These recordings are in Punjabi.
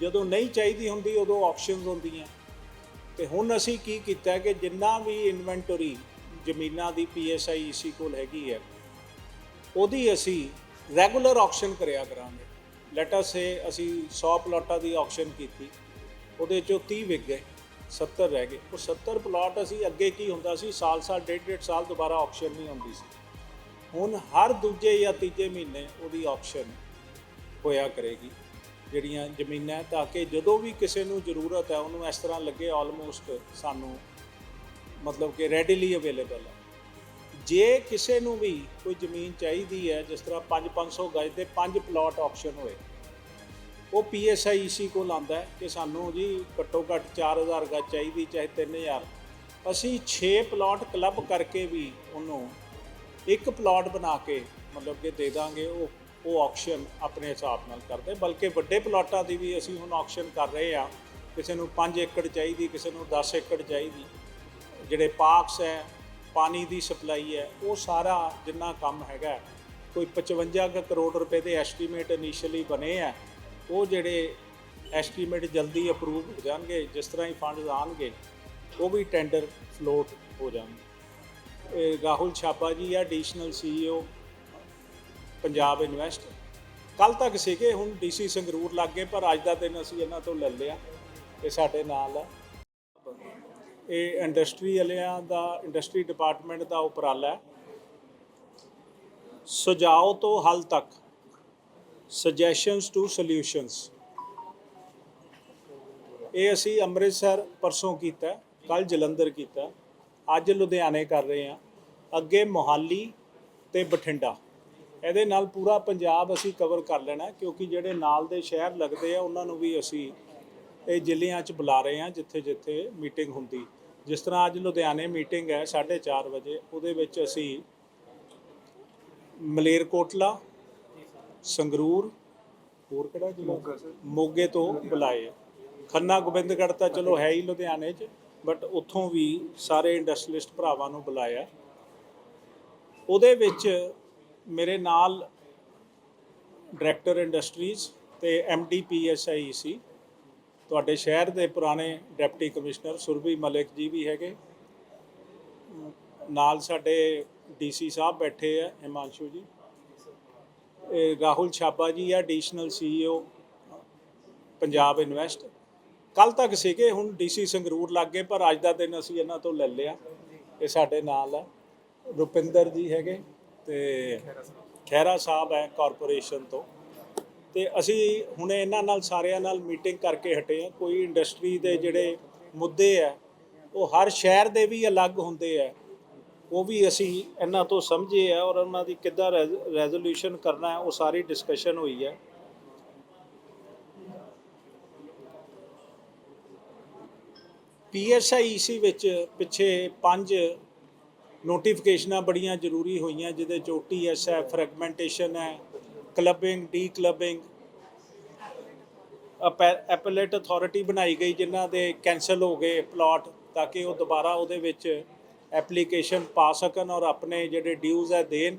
ਜਦੋਂ ਨਹੀਂ ਚਾਹੀਦੀ ਹੁੰਦੀ, ਉਦੋਂ ਆਕਸ਼ਨਸ ਹੁੰਦੀਆਂ। ਤੇ ਹੁਣ ਅਸੀਂ ਕੀ ਕੀਤਾ ਕਿ ਜਿੰਨਾ ਵੀ ਇਨਵੈਂਟਰੀ ਜ਼ਮੀਨਾਂ ਦੀ ਪੀਐਸਆਈ ਈਸੀ ਕੋਲ ਹੈਗੀ ਹੈ, ਉਹਦੀ ਅਸੀਂ ਰੈਗੂਲਰ ਆਕਸ਼ਨ ਕਰਿਆ ਕਰਾਂਗੇ। ਲੈਟ ਅਸ ਸੇ ਅਸੀਂ 100 ਪਲਾਟਾਂ ਦੀ ਆਕਸ਼ਨ ਕੀਤੀ, ਉਹਦੇ ਚੋਂ 30 ਵਿਕ ਗਏ 70 ਰਹਿ ਗਏ। ਉਹ 70 ਪਲਾਟ ਅਸੀਂ ਅੱਗੇ ਕੀ ਹੁੰਦਾ ਸੀ, ਸਾਲ ਸਾਲ, ਡੇਢ ਡੇਢ ਸਾਲ ਦੁਬਾਰਾ ਆਕਸ਼ਨ ਨਹੀਂ ਹੁੰਦੀ ਸੀ। ਹੁਣ ਹਰ ਦੂਜੇ ਜਾਂ ਤੀਜੇ ਮਹੀਨੇ ਉਹਦੀ ਆਕਸ਼ਨ ਹੋਇਆ ਕਰੇਗੀ। ਜਿਹੜੀਆਂ ਜ਼ਮੀਨਾਂ ਤਾਂ ਕਿ ਜਦੋਂ ਵੀ ਕਿਸੇ ਨੂੰ ਜ਼ਰੂਰਤ ਹੈ, ਉਹਨੂੰ ਇਸ ਤਰ੍ਹਾਂ ਲੱਗੇ ਆਲਮੋਸਟ ਸਾਨੂੰ ਮਤਲਬ ਕਿ ਰੈਡੀਲੀ ਅਵੇਲੇਬਲ ਹੈ। ਜੇ ਕਿਸੇ ਨੂੰ ਵੀ ਕੋਈ ਜ਼ਮੀਨ ਚਾਹੀਦੀ ਹੈ, ਜਿਸ ਤਰ੍ਹਾਂ 5-500 ਗਜ ਦੇ 5 ਪਲਾਟ ਆਕਸ਼ਨ ਹੋਏ, ਉਹ ਪੀਐਸਆਈਸੀ ਕੋਲ ਆਂਦਾ ਕਿ ਸਾਨੂੰ ਜੀ ਘੱਟੋ ਘੱਟ 4000 ਗਜ ਚਾਹੀਦੀ, ਚਾਹੇ 3000 ਅਸੀਂ 6 ਪਲਾਟ ਕਲੱਬ ਕਰਕੇ ਵੀ ਉਹਨੂੰ ਇੱਕ ਪਲਾਟ ਬਣਾ ਕੇ ਮਤਲਬ ਕਿ ਦੇ ਦਾਂਗੇ, ਉਹ ਉਹ ਆਕਸ਼ਨ ਆਪਣੇ ਹਿਸਾਬ ਨਾਲ ਕਰਦੇ, ਬਲਕਿ ਵੱਡੇ ਪਲਾਟਾਂ ਦੀ ਵੀ ਅਸੀਂ ਹੁਣ ਆਕਸ਼ਨ ਕਰ ਰਹੇ ਆ ਕਿਸੇ ਨੂੰ 5 ਏਕੜ ਚਾਹੀਦੀ, ਕਿਸੇ ਨੂੰ 10 ਏਕੜ ਚਾਹੀਦੀ। ਜਿਹੜੇ ਪਾਰਕਸ ਹੈ, ਪਾਣੀ ਦੀ ਸਪਲਾਈ ਹੈ, ਉਹ ਸਾਰਾ ਜਿੰਨਾ ਕੰਮ ਹੈਗਾ ਕੋਈ 55 ਕੁ ਕਰੋੜ ਰੁਪਏ ਦੇ ਐਸਟੀਮੇਟ ਇਨੀਸ਼ੀਅਲੀ ਬਣੇ ਆ ਉਹ ਜਿਹੜੇ ਐਸਟੀਮੇਟ ਜਲਦੀ ਅਪਰੂਵ ਹੋ ਜਾਣਗੇ, ਜਿਸ ਤਰ੍ਹਾਂ ਹੀ ਫੰਡਸ ਆਣਗੇ ਉਹ ਵੀ ਟੈਂਡਰ ਫਲੋਟ ਹੋ ਜਾਣਗੇ। ਇਹ ਰਾਹੁਲ ਛਾਪਾ ਜੀ ਆ ਐਡੀਸ਼ਨਲ ਸੀਈਓ ਪੰਜਾਬ ਇਨਵੈਸਟ ਕੱਲ ਤੱਕ ਸੀਗੇ, ਹੁਣ ਡੀਸੀ ਸੰਗਰੂਰ ਲੱਗ ਗਏ, ਪਰ ਅੱਜ ਦਾ ਦਿਨ ਅਸੀਂ ਇਹਨਾਂ ਤੋਂ ਲੈ ਲਿਆ। ਇਹ ਸਾਡੇ ਨਾਲ ਹੈ ਇਹ ਇੰਡਸਟਰੀ ਵਾਲਿਆਂ ਦਾ ਇੰਡਸਟਰੀ ਡਿਪਾਰਟਮੈਂਟ ਦਾ ਉਪਰਾਲਾ ਹੈ। ਸੁਝਾਅ ਤੋਂ ਹੱਲ ਤੱਕ ਸੁਜੈਸ਼ਨਸ ਟੂ ਸੋਲਿਊਸ਼ਨਸ ਇਹ ਅਸੀਂ ਅੰਮ੍ਰਿਤਸਰ ਪਰਸੋਂ ਕੀਤਾ ਕੱਲ ਜਲੰਧਰ ਕੀਤਾ। ਅੱਜ ਲੁਧਿਆਣੇ ਕਰ ਰਹੇ ਹਾਂ। ਅੱਗੇ ਮੋਹਾਲੀ ਤੇ ਬਠਿੰਡਾ। ਇਹਦੇ ਨਾਲ ਪੂਰਾ ਪੰਜਾਬ ਅਸੀਂ ਕਵਰ ਕਰ ਲੈਣਾ ਕਿਉਂਕਿ ਜਿਹੜੇ ਨਾਲ ਦੇ ਸ਼ਹਿਰ ਲੱਗਦੇ ਆ ਉਹਨਾਂ ਨੂੰ ਵੀ ਅਸੀਂ ਇਹ ਜ਼ਿਲ੍ਹਿਆਂ 'ਚ ਬੁਲਾ ਰਹੇ ਹਾਂ ਜਿੱਥੇ ਜਿੱਥੇ ਮੀਟਿੰਗ ਹੁੰਦੀ। ਜਿਸ ਤਰ੍ਹਾਂ ਅੱਜ ਲੁਧਿਆਣੇ ਮੀਟਿੰਗ ਹੈ 4:30 ਵਜੇ ਉਹਦੇ ਵਿੱਚ ਅਸੀਂ ਮਲੇਰਕੋਟਲਾ ਸੰਗਰੂਰ ਹੋਰ ਕਿਹੜਾ ਜ਼ਿਲ੍ਹਾ? ਮੋਗੇ ਤੋਂ ਬੁਲਾਏ ਆ। ਖੰਨਾ ਗੋਬਿੰਦਗੜ੍ਹ ਤਾਂ ਚਲੋ ਹੈ ਹੀ ਲੁਧਿਆਣੇ 'ਚ ਬਟ ਉੱਥੋਂ ਵੀ ਸਾਰੇ ਇੰਡਸਟਰੀਲਿਸਟ ਭਰਾਵਾਂ ਨੂੰ ਬੁਲਾਇਆ। ਉਹਦੇ ਵਿੱਚ ਮੇਰੇ ਨਾਲ ਡਾਇਰੈਕਟਰ ਇੰਡਸਟਰੀਜ਼ ਤੇ ਐਮਡੀ ਪੀਐਸਆਈ ਸੀ। ਤੁਹਾਡੇ ਸ਼ਹਿਰ ਦੇ ਪੁਰਾਣੇ ਡਿਪਟੀ ਕਮਿਸ਼ਨਰ ਸੁਰਭੀ ਮਲਿਕ ਜੀ ਵੀ ਹੈਗੇ। ਨਾਲ ਸਾਡੇ ਡੀਸੀ ਸਾਹਿਬ ਬੈਠੇ ਆ, ਹਿਮਾਂਸ਼ੂ ਜੀ। ਇਹ ਰਾਹੁਲ ਛਾਪਾ ਜੀ ਆ ਐਡੀਸ਼ਨਲ ਸੀਈਓ ਪੰਜਾਬ ਇਨਵੈਸਟ ਕੱਲ ਤੱਕ ਸੀਗੇ, ਹੁਣ ਡੀਸੀ ਸੰਗਰੂਰ ਲੱਗ ਗਏ, ਪਰ ਅੱਜ ਦਾ ਦਿਨ ਅਸੀਂ ਇਹਨਾਂ ਤੋਂ ਲੈ ਲਿਆ। ਇਹ ਸਾਡੇ ਨਾਲ ਆ। ਰੁਪਿੰਦਰ ਜੀ ਹੈਗੇ। ਤੇ ਖਹਿਰਾ ਸਾਹਿਬ ਹੈ ਕਾਰਪੋਰੇਸ਼ਨ ਤੋਂ। ਤੇ ਅਸੀਂ ਹੁਣੇ ਇਹਨਾਂ ਨਾਲ ਸਾਰਿਆਂ ਨਾਲ ਮੀਟਿੰਗ ਕਰਕੇ ਹਟੇ ਆ ਕੋਈ ਇੰਡਸਟਰੀ ਦੇ ਜਿਹੜੇ ਮੁੱਦੇ ਆ ਉਹ ਹਰ ਸ਼ਹਿਰ ਦੇ ਵੀ ਅਲੱਗ ਹੁੰਦੇ ਆ ਉਹ ਵੀ ਅਸੀਂ ਇਹਨਾਂ ਤੋਂ ਸਮਝੇ ਆ ਔਰ ਉਹਨਾਂ ਦੀ ਕਿੱਦਾਂ ਰੈਜ਼ੋਲੂਸ਼ਨ ਕਰਨਾ ਹੈ, ਉਹ ਸਾਰੀ ਡਿਸਕਸ਼ਨ ਹੋਈ ਹੈ। ਪੀਐਸਆਈਸੀ ਵਿੱਚ ਪਿੱਛੇ ਪੰਜ ਨੋਟੀਫਿਕੇਸ਼ਨਾਂ ਬੜੀਆਂ ਜ਼ਰੂਰੀ ਹੋਈਆਂ, ਜਿਹਦੇ ਚ ਓਟੀਐਸ ਹੈ ਫਰੈਗਮੈਂਟੇਸ਼ਨ ਹੈ clubbing declubbing appellate authority ਬਣਾਈ ਗਈ, ਜਿਨ੍ਹਾਂ ਦੇ ਕੈਨਸਲ ਹੋ ਗਏ ਪਲਾਟ ਤਾਂ ਕਿ ਉਹ ਦੁਬਾਰਾ ਉਹਦੇ ਵਿੱਚ ਐਪਲੀਕੇਸ਼ਨ ਪਾ ਸਕਣ ਔਰ ਆਪਣੇ ਜਿਹੜੇ ਡਿਊਜ਼ ਹੈ ਦੇਣ,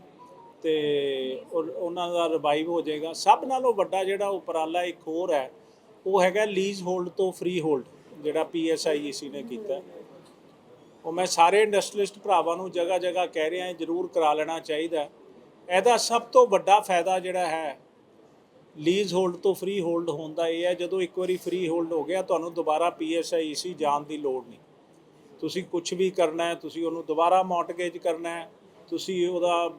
ਤੇ ਉਹਨਾਂ ਦਾ ਰਿਵਾਈਵ ਹੋ ਜਾਏਗਾ। ਸਭ ਨਾਲੋਂ ਵੱਡਾ ਜਿਹੜਾ ਉਪਰਾਲਾ ਇੱਕ ਹੋਰ ਹੈ, ਉਹ ਹੈਗਾ ਲੀਜ਼ ਹੋਲਡ ਤੋਂ ਫ੍ਰੀ ਹੋਲਡ ਜਿਹੜਾ ਪੀਐਸਆਈਈਸੀ ਨੇ ਕੀਤਾ। ਉਹ ਮੈਂ ਸਾਰੇ ਇੰਡਸਟਰੀਲਿਸਟ ਭਰਾਵਾਂ ਨੂੰ ਜਗ੍ਹਾ ਜਗ੍ਹਾ ਕਹਿ ਰਿਹਾ ਜਰੂਰ ਕਰਾ ਲੈਣਾ ਚਾਹੀਦਾ ਇਹਦਾ ਸਭ ਤੋਂ ਵੱਡਾ ਫਾਇਦਾ ਜਿਹੜਾ ਹੈ ਲੀਜ਼ ਹੋਲਡ ਤੋਂ ਫ੍ਰੀ ਹੋਲਡ ਹੋਣ ਦਾ ਇਹ ਹੈ, ਜਦੋਂ ਇੱਕ ਵਾਰੀ ਫ੍ਰੀ ਹੋਲਡ ਹੋ ਗਿਆ, ਤੁਹਾਨੂੰ ਦੁਬਾਰਾ ਪੀਐਸਆਈਸੀ ਜਾਣ ਦੀ ਲੋੜ ਨਹੀਂ। ਤੁਸੀਂ ਕੁਝ ਵੀ ਕਰਨਾ ਹੈ, ਤੁਸੀਂ ਉਹਨੂੰ ਦੁਬਾਰਾ ਮੌਰਟਗੇਜ ਕਰਨਾ ਹੈ, ਤੁਸੀਂ ਉਹਦਾ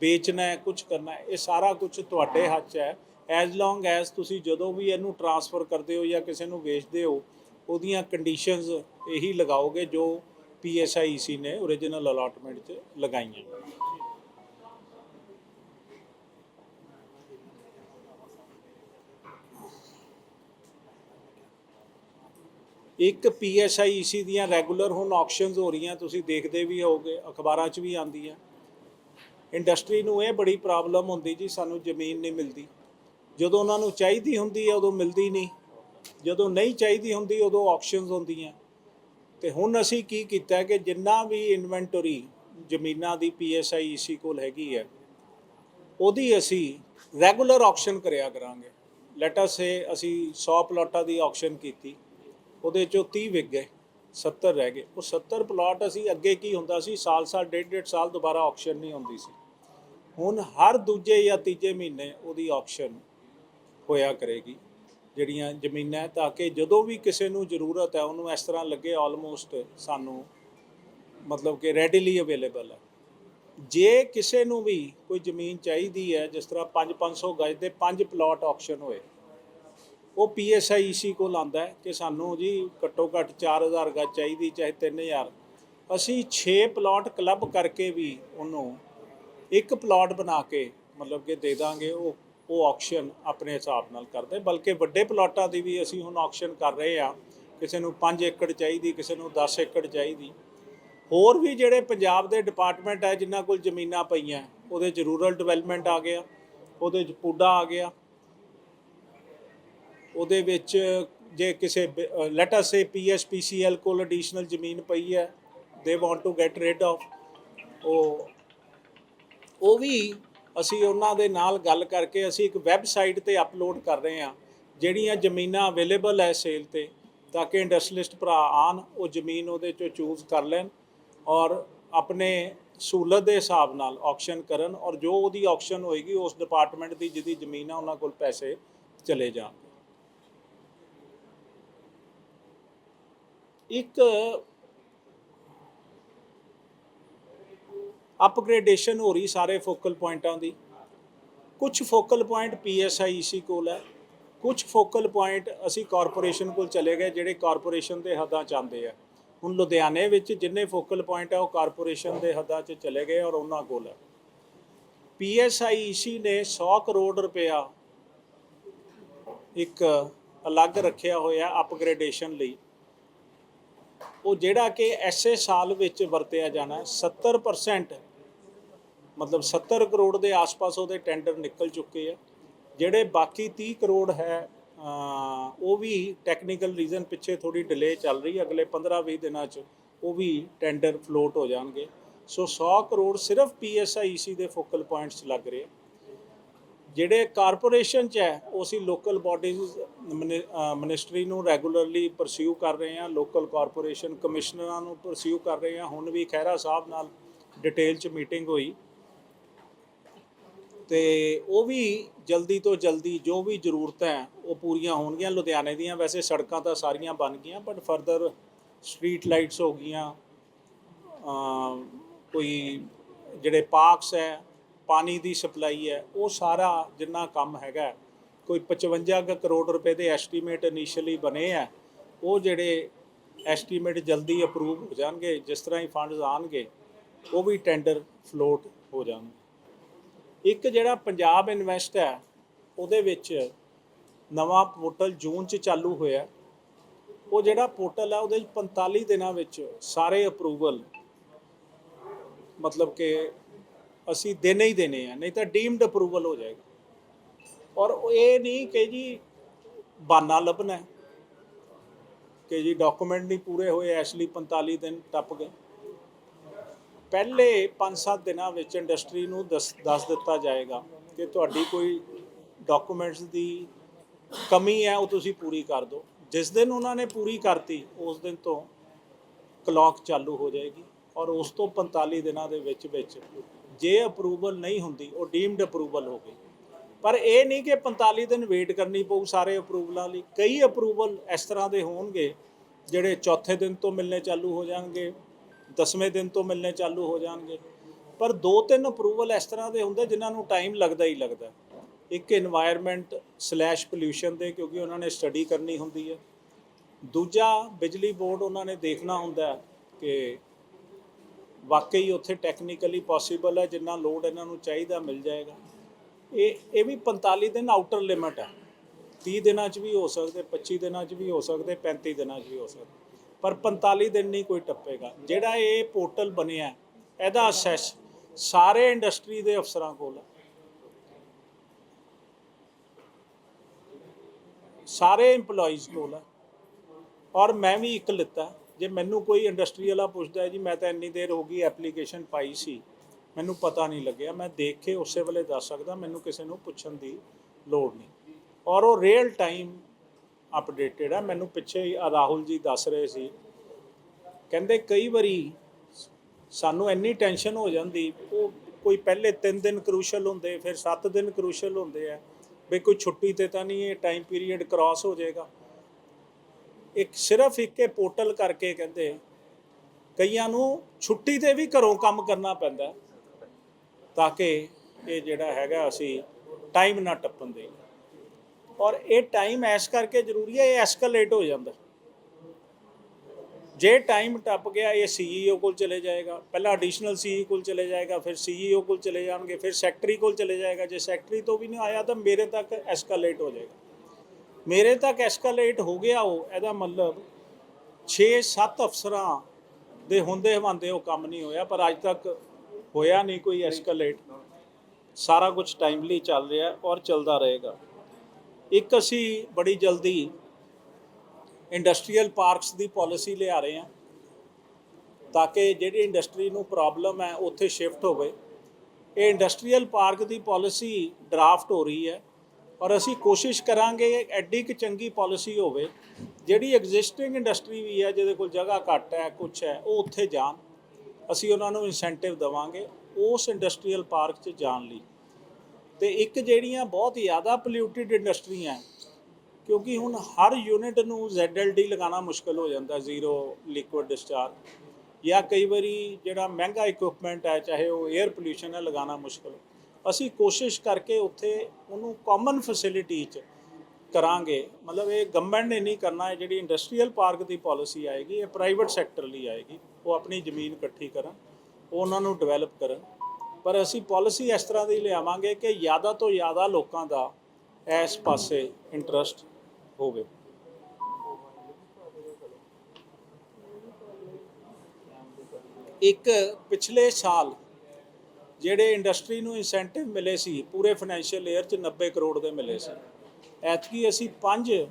ਵੇਚਣਾ ਹੈ ਕੁਝ ਕਰਨਾ ਹੈ, ਇਹ ਸਾਰਾ ਕੁਝ ਤੁਹਾਡੇ ਹੱਥ 'ਚ ਹੈ। ਐਜ਼ ਲੌਂਗ ਐਜ਼ ਤੁਸੀਂ ਜਦੋਂ ਵੀ ਇਹਨੂੰ ਟਰਾਂਸਫਰ ਕਰਦੇ ਹੋ ਜਾਂ ਕਿਸੇ ਨੂੰ ਵੇਚਦੇ ਹੋ, ਉਹਦੀਆਂ ਕੰਡੀਸ਼ਨਸ ਇਹੀ ਲਗਾਓਗੇ ਜੋ ਪੀਐਸਆਈਸੀ ਨੇ origignal ਅਲਾਟਮੈਂਟ 'ਚ ਲਗਾਈਆਂ। ਇੱਕ ਪੀਐਸਆਈਸੀ ਦੀਆਂ ਰੈਗੂਲਰ ਹੁਣ ਆਕਸ਼ਨਸ ਹੋ ਰਹੀਆਂ, ਤੁਸੀਂ ਦੇਖਦੇ ਵੀ ਹੋਗੇ ਅਖਬਾਰਾਂ 'ਚ ਵੀ ਆਉਂਦੀਆਂ। ਇੰਡਸਟਰੀ ਨੂੰ ਇਹ ਬੜੀ ਪ੍ਰੋਬਲਮ ਹੁੰਦੀ ਜੀ, ਸਾਨੂੰ ਜ਼ਮੀਨ ਨਹੀਂ ਮਿਲਦੀ। ਜਦੋਂ ਉਹਨਾਂ ਨੂੰ ਚਾਹੀਦੀ ਹੁੰਦੀ ਹੈ, ਉਦੋਂ ਮਿਲਦੀ ਨਹੀਂ। ਜਦੋਂ ਨਹੀਂ ਚਾਹੀਦੀ ਹੁੰਦੀ, ਉਦੋਂ ਆਕਸ਼ਨਸ ਹੁੰਦੀਆਂ। ਤੇ ਹੁਣ ਅਸੀਂ ਕੀ ਕੀਤਾ ਕਿ ਜਿੰਨਾ ਵੀ ਇਨਵੈਂਟਰੀ ਜ਼ਮੀਨਾਂ ਦੀ ਪੀਐਸਆਈਸੀ ਕੋਲ ਹੈਗੀ ਹੈ, ਉਹਦੀ ਅਸੀਂ ਰੈਗੂਲਰ ਆਕਸ਼ਨ ਕਰਿਆ ਕਰਾਂਗੇ। ਲੈਟ ਅਸ ਸੇ ਅਸੀਂ 100 ਪਲਾਟਾਂ ਦੀ ਆਕਸ਼ਨ ਕੀਤੀ, ਉਹਦੇ ਚੋਂ 30 ਵਿਕ ਗਏ 70 ਰਹਿ ਗਏ। ਉਹ 70 ਪਲਾਟ ਅਸੀਂ ਅੱਗੇ ਕੀ ਹੁੰਦਾ ਸੀ, ਸਾਲ ਸਾਲ, ਡੇਢ ਡੇਢ ਸਾਲ ਦੁਬਾਰਾ ਆਕਸ਼ਨ ਨਹੀਂ ਹੁੰਦੀ ਸੀ। ਹੁਣ ਹਰ ਦੂਜੇ ਜਾਂ ਤੀਜੇ ਮਹੀਨੇ ਉਹਦੀ ਆਕਸ਼ਨ ਹੋਇਆ ਕਰੇਗੀ। ਜਿਹੜੀਆਂ ਜ਼ਮੀਨਾਂ ਤਾਂ ਕਿ ਜਦੋਂ ਵੀ ਕਿਸੇ ਨੂੰ ਜ਼ਰੂਰਤ ਹੈ, ਉਹਨੂੰ ਇਸ ਤਰ੍ਹਾਂ ਲੱਗੇ ਆਲਮੋਸਟ ਸਾਨੂੰ ਮਤਲਬ ਕਿ ਰੈਡੀਲੀ ਅਵੇਲੇਬਲ ਹੈ। ਜੇ ਕਿਸੇ ਨੂੰ ਵੀ ਕੋਈ ਜ਼ਮੀਨ ਚਾਹੀਦੀ ਹੈ, ਜਿਸ ਤਰ੍ਹਾਂ 5-500 ਗਜ ਦੇ 5 ਪਲਾਟ ਆਕਸ਼ਨ ਹੋਏ, ਉਹ ਪੀਐਸਆਈਸੀ ਕੋਲ ਆਂਦਾ ਕਿ ਸਾਨੂੰ ਜੀ ਘੱਟੋ ਘੱਟ 4000 ਗਜ ਚਾਹੀਦੀ, ਚਾਹੇ 3000 ਅਸੀਂ 6 ਪਲਾਟ ਕਲੱਬ ਕਰਕੇ ਵੀ ਉਹਨੂੰ ਇੱਕ ਪਲਾਟ ਬਣਾ ਕੇ ਮਤਲਬ ਕਿ ਦੇ ਦਾਂਗੇ, ਉਹ ਉਹ ਆਕਸ਼ਨ ਆਪਣੇ ਹਿਸਾਬ ਨਾਲ ਕਰਦੇ, ਬਲਕਿ ਵੱਡੇ ਪਲਾਟਾਂ ਦੀ ਵੀ ਅਸੀਂ ਹੁਣ ਆਕਸ਼ਨ ਕਰ ਰਹੇ ਆ ਕਿਸੇ ਨੂੰ 5 ਏਕੜ ਚਾਹੀਦੀ, ਕਿਸੇ ਨੂੰ 10 ਏਕੜ ਚਾਹੀਦੀ। ਹੋਰ ਵੀ ਜਿਹੜੇ ਪੰਜਾਬ ਦੇ ਡਿਪਾਰਟਮੈਂਟ ਹੈ ਜਿਨ੍ਹਾਂ ਕੋਲ ਜ਼ਮੀਨਾਂ ਪਈਆਂ, ਉਹਦੇ ਚ ਰੂਰਲ ਡਿਵੈਲਪਮੈਂਟ ਆ ਗਿਆ, ਉਹਦੇ ਚ ਪੂਡਾ ਆ ਗਿਆ। ਉਹਦੇ ਵਿੱਚ ਜੇ ਕਿਸੇ ਲੈਟ ਅਸ ਸੇ ਪੀਐਸਪੀਸੀਐਲ ਕੋਲ ਐਡੀਸ਼ਨਲ ਜ਼ਮੀਨ ਪਈ ਹੈ they want to get rid of ਉਹ ਉਹ ਵੀ ਅਸੀਂ ਉਹਨਾਂ ਦੇ ਨਾਲ ਗੱਲ ਕਰਕੇ ਅਸੀਂ ਇੱਕ ਵੈਬਸਾਈਟ ਤੇ ਅਪਲੋਡ ਕਰ ਰਹੇ ਹਾਂ, ਜਿਹੜੀਆਂ ਜ਼ਮੀਨਾਂ ਅਵੇਲੇਬਲ ਹੈ ਸੇਲ ਤੇ, ਤਾਂ ਕਿ ਇੰਡਸਟਰੀਲਿਸਟ ਭਰਾ ਆਣ ਉਹ ਜ਼ਮੀਨ ਉਹਦੇ ਚੋਂ ਚੂਜ਼ ਕਰ ਲੈਣ ਔਰ ਆਪਣੇ ਸਹੂਲਤ ਦੇ ਹਿਸਾਬ ਨਾਲ ਆਕਸ਼ਨ ਕਰਨ ਔਰ ਜੋ ਉਹਦੀ ਆਕਸ਼ਨ ਹੋਏਗੀ, ਉਸ ਡਿਪਾਰਟਮੈਂਟ ਦੀ ਜਿਹਦੀ ਜ਼ਮੀਨ ਆ, ਉਹਨਾਂ ਕੋਲ ਪੈਸੇ ਚਲੇ ਜਾਣ। ਇੱਕ ਅਪਗ੍ਰੇਡੇਸ਼ਨ ਹੋ ਰਹੀ ਸਾਰੇ ਫੋਕਲ ਪੁਆਇੰਟਾਂ ਦੀ। ਕੁਝ ਫੋਕਲ ਪੁਆਇੰਟ ਪੀਐਸਆਈਸੀ ਕੋਲ ਹੈ। ਕੁਝ ਫੋਕਲ ਪੁਆਇੰਟ ਅਸੀਂ ਕਾਰਪੋਰੇਸ਼ਨ ਕੋਲ ਚਲੇ ਗਏ, ਜਿਹੜੇ ਕਾਰਪੋਰੇਸ਼ਨ ਦੇ ਹੱਦਾਂ ਚ ਆਉਂਦੇ ਆ। ਹੁਣ ਲੁਧਿਆਣੇ ਵਿੱਚ ਜਿੰਨੇ ਫੋਕਲ ਪੁਆਇੰਟ ਆ, ਉਹ ਕਾਰਪੋਰੇਸ਼ਨ ਦੇ ਹੱਦਾਂ 'ਚ ਚਲੇ ਗਏ ਔਰ ਉਹਨਾਂ ਕੋਲ ਹੈ। ਪੀਐਸਆਈਸੀ ਨੇ 100 ਕਰੋੜ ਰੁਪਇਆ ਇੱਕ ਅਲੱਗ ਰੱਖਿਆ ਹੋਇਆ ਅਪਗ੍ਰੇਡੇਸ਼ਨ ਲਈ। ਉਹ ਜਿਹੜਾ ਕਿ ਐਸੇ ਸਾਲ ਵਿੱਚ ਵਰਤਿਆ ਜਾਣਾ ਹੈ। 70% ਮਤਲਬ 70 ਕਰੋੜ ਦੇ ਆਸ-ਪਾਸ ਉਹਦੇ ਟੈਂਡਰ ਨਿਕਲ ਚੁੱਕੇ ਆ। ਜਿਹੜੇ ਬਾਕੀ 30 ਕਰੋੜ ਹੈ ਉਹ ਵੀ ਟੈਕਨੀਕਲ ਰੀਜ਼ਨ ਪਿੱਛੇ ਥੋੜੀ ਡਿਲੇ ਚੱਲ ਰਹੀ ਹੈ ਅਗਲੇ 15-20 ਦਿਨਾਂ 'ਚ ਉਹ ਵੀ ਟੈਂਡਰ ਫਲੋਟ ਹੋ ਜਾਣਗੇ। ਸੋ 100 ਕਰੋੜ ਸਿਰਫ ਪੀਐਸਆਈਸੀ ਦੇ ਫੋਕਲ ਪੁਆਇੰਟਸ ਲੱਗ ਰਹੇ ਜਿਹੜੇ ਕਾਰਪੋਰੇਸ਼ਨ 'ਚ ਹੈ, ਉਹ ਅਸੀਂ ਲੋਕਲ ਬਾਡੀਜ਼ ਮਿਨਿਸਟਰੀ ਨੂੰ ਰੈਗੂਲਰਲੀ ਪਰਸਿਊ ਕਰ ਰਹੇ ਹਾਂ ਲੋਕਲ ਕਾਰਪੋਰੇਸ਼ਨ ਕਮਿਸ਼ਨਰਾਂ ਨੂੰ ਪਰਸਿਊ ਕਰ ਰਹੇ ਹਾਂ ਹੁਣ ਵੀ ਖਹਿਰਾ ਸਾਹਿਬ ਨਾਲ ਡਿਟੇਲ 'ਚ ਮੀਟਿੰਗ ਹੋਈ। ਤੇ ਉਹ ਵੀ ਜਲਦੀ ਤੋਂ ਜਲਦੀ ਜੋ ਵੀ ਜ਼ਰੂਰਤਾਂ ਹੈ, ਉਹ ਪੂਰੀਆਂ ਹੋਣਗੀਆਂ। ਲੁਧਿਆਣੇ ਦੀਆਂ ਵੈਸੇ ਸੜਕਾਂ ਤਾਂ ਸਾਰੀਆਂ ਬਣ ਗਈਆਂ ਬਟ ਫਰਦਰ ਸਟਰੀਟ ਲਾਈਟਸ ਹੋ ਗਈਆਂ ਕੋਈ ਜਿਹੜੇ ਪਾਰਕਸ ਹੈ, ਪਾਣੀ ਦੀ ਸਪਲਾਈ ਹੈ, ਉਹ ਸਾਰਾ ਜਿੰਨਾ ਕੰਮ ਹੈਗਾ ਕੋਈ 55 ਕੁ ਕਰੋੜ ਰੁਪਏ ਦੇ ਐਸਟੀਮੇਟ ਇਨੀਸ਼ੀਅਲੀ ਬਣੇ ਆ ਉਹ ਜਿਹੜੇ ਐਸਟੀਮੇਟ ਜਲਦੀ ਅਪਰੂਵ ਹੋ ਜਾਣਗੇ, ਜਿਸ ਤਰ੍ਹਾਂ ਹੀ ਫੰਡਸ ਆਣਗੇ ਉਹ ਵੀ ਟੈਂਡਰ ਫਲੋਟ ਹੋ ਜਾਣਗੇ। ਇੱਕ ਜਿਹੜਾ ਪੰਜਾਬ ਇਨਵੈਸਟ ਹੈ, ਉਹਦੇ ਵਿੱਚ ਨਵਾਂ ਪੋਰਟਲ ਜੂਨ ਚ ਚਾਲੂ ਹੋਇਆ ਉਹ ਜਿਹੜਾ ਪੋਰਟਲ ਹੈ, ਉਹਦੇ 'ਚ 45 ਦਿਨਾਂ ਵਿੱਚ ਸਾਰੇ ਅਪਰੂਵਲ ਮਤਲਬ ਕਿ ਅਸੀਂ ਦੇਣੇ ਹੀ ਦੇਣੇ ਆ, ਨਹੀਂ ਤਾਂ ਡੀਮਡ ਅਪਰੂਵਲ ਹੋ ਜਾਏਗਾ। ਔਰ ਇਹ ਨਹੀਂ ਕਿ ਜੀ ਬਾਨਾ ਲੱਭਣਾ ਕਿ ਜੀ ਡਾਕੂਮੈਂਟ ਨਹੀਂ ਪੂਰੇ ਹੋਏ, ਇਸ ਲਈ 45 ਦਿਨ ਟੱਪ ਗਏ। ਪਹਿਲੇ 5-7 ਦਿਨਾਂ ਵਿੱਚ ਇੰਡਸਟਰੀ ਨੂੰ ਦੱਸ ਦੱਸ ਦਿੱਤਾ ਜਾਏਗਾ ਕਿ ਤੁਹਾਡੀ ਕੋਈ ਡਾਕੂਮੈਂਟਸ ਦੀ ਕਮੀ ਹੈ, ਉਹ ਤੁਸੀਂ ਪੂਰੀ ਕਰ ਦਿਓ। ਜਿਸ ਦਿਨ ਉਹਨਾਂ ਨੇ ਪੂਰੀ ਕਰਤੀ, ਉਸ ਦਿਨ ਤੋਂ ਕਲੌਕ ਚਾਲੂ ਹੋ ਜਾਏਗੀ ਔਰ ਉਸ ਤੋਂ 45 ਦਿਨਾਂ ਦੇ ਵਿੱਚ ਵਿੱਚ ਜੇ ਅਪਰੂਵਲ ਨਹੀਂ ਹੁੰਦੀ, ਉਹ ਡੀਮਡ ਅਪਰੂਵਲ ਹੋ ਗਈ। ਪਰ ਇਹ ਨਹੀਂ ਕਿ 45 ਦਿਨ ਵੇਟ ਕਰਨੀ ਪਊ ਸਾਰੇ ਅਪਰੂਵਲਾਂ ਲਈ। ਕਈ ਅਪਰੂਵਲ ਇਸ ਤਰ੍ਹਾਂ ਦੇ ਹੋਣਗੇ, ਜਿਹੜੇ ਚੌਥੇ ਦਿਨ ਤੋਂ ਮਿਲਨੇ ਚਾਲੂ ਹੋ ਜਾਣਗੇ 10ਵੇਂ ਦਿਨ ਤੋਂ ਮਿਲਨੇ ਚਾਲੂ ਹੋ ਜਾਣਗੇ। ਪਰ ਦੋ ਤਿੰਨ ਅਪਰੂਵਲ ਇਸ ਤਰ੍ਹਾਂ ਦੇ ਹੁੰਦੇ ਜਿਨ੍ਹਾਂ ਨੂੰ ਟਾਈਮ ਲੱਗਦਾ ਹੀ ਲੱਗਦਾ। ਇੱਕ এনवायरमेंट ਸਲੈਸ਼ ਪੋਲੂਸ਼ਨ ਦੇ ਕਿਉਂਕਿ ਉਹਨਾਂ ਨੇ ਸਟੱਡੀ ਕਰਨੀ ਹੁੰਦੀ ਹੈ। ਦੂਜਾ ਬਿਜਲੀ ਬੋਰਡ ਉਹਨਾਂ ਨੇ ਦੇਖਣਾ ਹੁੰਦਾ ਕਿ ਵਾਕਈ ਉੱਥੇ ਟੈਕਨੀਕਲੀ ਪੋਸੀਬਲ ਹੈ, ਜਿੰਨਾ ਲੋਡ ਇਹਨਾਂ ਨੂੰ ਚਾਹੀਦਾ ਮਿਲ ਜਾਏਗਾ। ਇਹ ਇਹ ਵੀ 45 ਦਿਨ ਆਊਟਰ ਲਿਮਟ ਹੈ। 30 ਦਿਨਾਂ 'ਚ ਵੀ ਹੋ ਸਕਦੇ 25 ਦਿਨਾਂ 'ਚ ਵੀ ਹੋ ਸਕਦੇ 35 ਦਿਨਾਂ 'ਚ ਵੀ ਹੋ ਸਕਦੇ। ਪਰ 45 ਦਿਨ ਨਹੀਂ ਕੋਈ ਟੱਪੇਗਾ। ਜਿਹੜਾ ਇਹ ਪੋਰਟਲ ਬਣਿਆ ਇਹਦਾ ਅਸੈਸ ਸਾਰੇ ਇੰਡਸਟਰੀ ਦੇ ਅਫਸਰਾਂ ਕੋਲ ਹੈ। ਸਾਰੇ EMPLOYEES ਕੋਲ ਹੈ। ਔਰ ਮੈਂ ਵੀ ਇੱਕ ਲਿੱਤਾ। ਜੇ ਮੈਨੂੰ ਕੋਈ ਇੰਡਸਟਰੀ ਵਾਲਾ ਪੁੱਛਦਾ ਜੀ, ਮੈਂ ਤਾਂ ਇੰਨੀ ਦੇਰ ਹੋ ਗਈ ਐਪਲੀਕੇਸ਼ਨ ਪਾਈ ਸੀ, ਮੈਨੂੰ ਪਤਾ ਨਹੀਂ ਲੱਗਿਆ। ਮੈਂ ਦੇਖ ਕੇ ਉਸੇ ਵੇਲੇ ਦੱਸ ਸਕਦਾ, ਮੈਨੂੰ ਕਿਸੇ ਨੂੰ ਪੁੱਛਣ ਦੀ ਲੋੜ ਨਹੀਂ। ਔਰ ਉਹ ਰੀਅਲ ਟਾਈਮ ਅਪਡੇਟਡ ਹੈ ਮੈਨੂੰ ਪਿੱਛੇ ਰਾਹੁਲ ਜੀ ਦੱਸ ਰਹੇ ਸੀ। ਕਹਿੰਦੇ ਕਈ ਵਾਰੀ ਸਾਨੂੰ ਇੰਨੀ ਟੈਨਸ਼ਨ ਹੋ ਜਾਂਦੀ, ਉਹ ਕੋਈ ਪਹਿਲੇ 3 ਦਿਨ ਕਰੂਸ਼ਲ ਹੁੰਦੇ, ਫਿਰ 7 ਦਿਨ ਕਰੂਸ਼ਲ ਹੁੰਦੇ ਆ। ਵੀ ਕੋਈ ਛੁੱਟੀ ਤੇ ਤਾਂ ਨਹੀਂ ਇਹ ਟਾਈਮ ਪੀਰੀਅਡ ਕ੍ਰਾਸ ਹੋ ਜਾਏਗਾ। ਇੱਕ ਸਿਰਫ ਇੱਕ ਇਹ ਪੋਰਟਲ ਕਰਕੇ ਕਹਿੰਦੇ ਕਈਆਂ ਨੂੰ ਛੁੱਟੀ ਤੇ ਵੀ ਘਰੋਂ ਕੰਮ ਕਰਨਾ ਪੈਂਦਾ, ਤਾਂ ਕਿ ਇਹ ਜਿਹੜਾ ਹੈਗਾ ਅਸੀਂ ਟਾਈਮ ਨਾ ਟੱਪਣ ਦੇ ਔਰ ਇਹ ਟਾਈਮ ਐਸ ਕਰਕੇ ਜ਼ਰੂਰੀ ਹੈ, ਇਹ ਐਸਕੇਲੇਟ ਹੋ ਜਾਂਦਾ। ਜੇ ਟਾਈਮ ਟੱਪ ਗਿਆ, ਇਹ ਸੀਈਓ ਕੋਲ ਚਲੇ ਜਾਏਗਾ। ਪਹਿਲਾਂ ਐਡੀਸ਼ਨਲ ਸੀਈ ਕੋਲ ਚਲੇ ਜਾਏਗਾ, ਫਿਰ ਸੀਈਓ ਕੋਲ ਚਲੇ ਜਾਣਗੇ, ਫਿਰ ਸੈਕਟਰੀ ਕੋਲ ਚਲੇ ਜਾਏਗਾ। ਜੇ ਸੈਕਟਰੀ ਤੋਂ ਵੀ ਨਹੀਂ ਆਇਆ, ਤਾਂ ਮੇਰੇ ਤੱਕ ਐਸਕੇਲੇਟ ਹੋ ਜਾਏਗਾ। ਮੇਰੇ ਤੱਕ ਐਸਕੇਲੇਟ ਹੋ ਗਿਆ ਉਹ, ਇਹਦਾ ਮਤਲਬ 6-7 ਅਫਸਰਾਂ ਦੇ ਹੁੰਦੇ ਹਵਾਂਦੇ ਉਹ ਕੰਮ ਨਹੀਂ ਹੋਇਆ, ਪਰ ਅੱਜ ਤੱਕ ਹੋਇਆ ਨਹੀਂ ਕੋਈ ਐਸਕੇਲੇਟ ਸਾਰਾ ਕੁਝ ਟਾਈਮਲੀ ਚੱਲ ਰਿਹਾ ਔਰ ਚੱਲਦਾ ਰਹੇਗਾ। ਇੱਕ ਅਸੀਂ ਬੜੀ ਜਲਦੀ ਇੰਡਸਟਰੀਅਲ ਪਾਰਕਸ ਦੀ ਪਾਲਿਸੀ ਲਿਆ ਰਹੇ ਹਾਂ ਤਾਂ ਕਿ ਜਿਹੜੀ ਇੰਡਸਟਰੀ ਨੂੰ ਪ੍ਰੋਬਲਮ ਹੈ, ਉੱਥੇ ਸ਼ਿਫਟ ਹੋਵੇ। ਇਹ ਇੰਡਸਟਰੀਅਲ ਪਾਰਕ ਦੀ ਪਾਲਿਸੀ ਡਰਾਫਟ ਹੋ ਰਹੀ ਹੈ ਔਰ ਅਸੀਂ ਕੋਸ਼ਿਸ਼ ਕਰਾਂਗੇ ਐਡੀ ਕਿ ਚੰਗੀ ਪਾਲਿਸੀ ਹੋਵੇ, ਜਿਹੜੀ ਐਗਜ਼ਿਸਟਿੰਗ ਇੰਡਸਟਰੀ ਵੀ ਹੈ, ਜਿਹਦੇ ਕੋਲ ਜਗ੍ਹਾ ਘੱਟ ਹੈ ਕੁਝ ਹੈ, ਉਹ ਉੱਥੇ ਜਾਣ। ਅਸੀਂ ਉਹਨਾਂ ਨੂੰ ਇਨਸੈਂਟਿਵ ਦੇਵਾਂਗੇ ਉਸ ਇੰਡਸਟਰੀਅਲ ਪਾਰਕ 'ਚ ਜਾਣ ਲਈ। ਤੇ ਇੱਕ ਜਿਹੜੀਆਂ ਬਹੁਤ ਜ਼ਿਆਦਾ ਪੋਲਿਊਟਿਡ ਇੰਡਸਟਰੀਆਂ ਕਿਉਂਕਿ ਹੁਣ ਹਰ ਯੂਨਿਟ ਨੂੰ ZLD ਲਗਾਉਣਾ ਮੁਸ਼ਕਲ ਹੋ ਜਾਂਦਾ ਜ਼ੀਰੋ ਲਿਕੁਇਡ ਡਿਸਚਾਰਜ ਜਾਂ ਕਈ ਵਾਰੀ ਜਿਹੜਾ ਮਹਿੰਗਾ ਇਕਵਿਪਮੈਂਟ ਹੈ ਚਾਹੇ ਉਹ 에ਅਰ ਪੋਲਿਊਸ਼ਨ ਹੈ ਲਗਾਉਣਾ ਮੁਸ਼ਕਲ। ਅਸੀਂ ਕੋਸ਼ਿਸ਼ ਕਰਕੇ ਉੱਥੇ ਉਹਨੂੰ ਕਾਮਨ ਫੈਸਿਲਿਟੀ 'ਚ ਕਰਾਂਗੇ। ਮਤਲਬ ਇਹ ਗਵਰਨਮੈਂਟ ਨੇ ਨਹੀਂ ਕਰਨਾ ਹੈ ਜਿਹੜੀ ਇੰਡਸਟਰੀਅਲ ਪਾਰਕ ਦੀ ਪਾਲਿਸੀ ਆਏਗੀ, ਇਹ ਪ੍ਰਾਈਵੇਟ ਸੈਕਟਰ ਲਈ ਆਏਗੀ। ਉਹ ਆਪਣੀ ਜ਼ਮੀਨ ਇਕੱਠੀ ਕਰਨ ਉਹਨਾਂ ਨੂੰ ਡਿਵੈਲਪ ਕਰਨ। ਪਰ ਅਸੀਂ ਪਾਲਿਸੀ ਇਸ ਤਰ੍ਹਾਂ ਦੀ ਲਿਆਵਾਂਗੇ ਕਿ ਜ਼ਿਆਦਾ ਤੋਂ ਜ਼ਿਆਦਾ ਲੋਕਾਂ ਦਾ ਇਸ ਪਾਸੇ ਇੰਟਰਸਟ ਹੋਵੇ। ਇੱਕ ਪਿਛਲੇ ਸਾਲ ਜਿਹੜੇ ਇੰਡਸਟਰੀ ਨੂੰ ਇਨਸੈਂਟਿਵ ਮਿਲੇ ਸੀ, ਪੂਰੇ ਫਾਈਨੈਂਸ਼ੀਅਲ ਏਅਰ ਚ 90 ਕਰੋੜ ਦੇ ਮਿਲੇ ਸੀ। ਐਤਕੀ ਅਸੀਂ 5